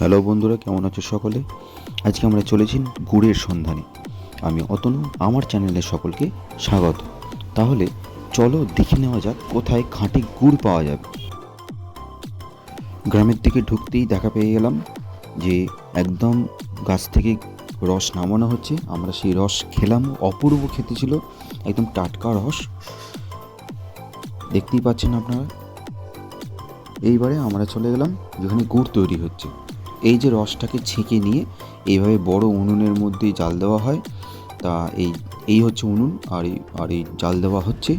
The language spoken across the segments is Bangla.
হ্যালো বন্ধুরা, কেমন আছো সকলে? আজকে আমরা চলেছি গুড়ের সন্ধানে। আমি অতনু, আমার চ্যানেলে সকলকে স্বাগত। তাহলে চলো দেখে নেওয়া যাক কোথায় খাঁটি গুড় পাওয়া যাবে। গ্রামের দিকে ঢুকতেই দেখা পেয়ে গেলাম যে একদম গাছ থেকে রস নামানো হচ্ছে। আমরা সেই রস খেলাম, অপূর্ব খেতে ছিল, একদম টাটকা রস। দেখতেই পাচ্ছেন আপনারা? এইবারে আমরা চলে গেলাম যেখানে গুড় তৈরি হচ্ছে। এই যে রসটাকে ছেঁকে নিয়ে এইভাবে বড় উনুনের মধ্যে জাল দেওয়া হয়। তা এই এই হচ্ছে উনুন আর এই আর এই জাল দেওয়া হচ্ছে।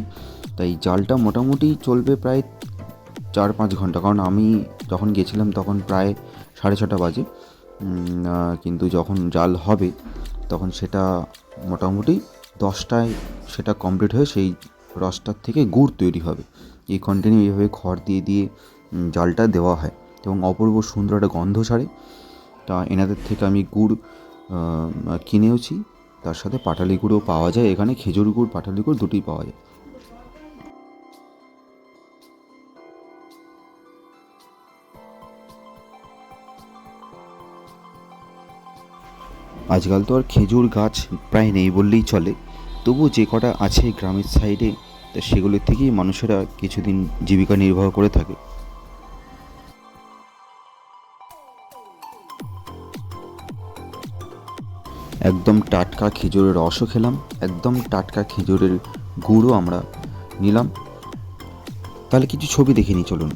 তাই জালটা মোটামুটি চলবে প্রায় চার পাঁচ ঘণ্টা। কারণ আমি যখন গেছিলাম তখন প্রায় সাড়ে ছটা বাজে। কিন্তু যখন জাল হবে তখন সেটা মোটামুটি দশটায় সেটা কমপ্লিট হয়ে সেই রসটার থেকে গুড় তৈরি হবে। এই কন্টিনিউ এইভাবে খড় দিয়ে দিয়ে জালটা দেওয়া হয়। এবং অপূর্ব সুন্দর একটা গন্ধ ছাড়ে। তা এনাদের থেকে আমি গুড় কিনেওছি তার সাথে পাটালি গুঁড়ও পাওয়া যায়। এখানে খেজুর গুড়, পাটালি গুড় দুটোই পাওয়া যায়। আজকাল তো আর খেজুর গাছ প্রায় নেই বললেই চলে। তবু যে কটা আছে গ্রামের সাইডে, তা সেগুলোর থেকেই মানুষেরা কিছুদিন জীবিকা নির্বাহ করে থাকে। একদম টাটকা খেজুরের রসও খেলাম, একদম টাটকা খেজুরের গুড়ও আমরা নিলাম। তাহলে কিছু ছবি দেখে নিই, চলুন।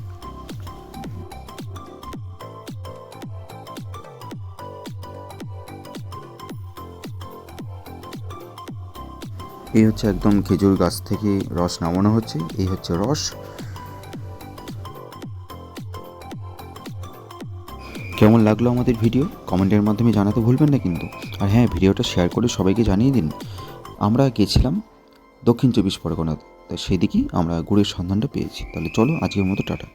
এই হচ্ছে একদম খেজুর গাছ থেকে রস নামানো হচ্ছে, এই হচ্ছে রস। কেমন লাগল আমাদের ভিডিও? কমেন্টের মাধ্যমে জানাতে ভুলবেন না কিন্তু। আর হ্যাঁ ভিডিওটা শেয়ার করে সবাইকে জানিয়ে দিন। আমরা গেছিলাম দক্ষিণ চব্বিশ পরগনা তো সেদিকেই আমরা গুড়ের সন্ধানটা পেয়েছি। তাহলে চলো আজকের মতো, টাটা।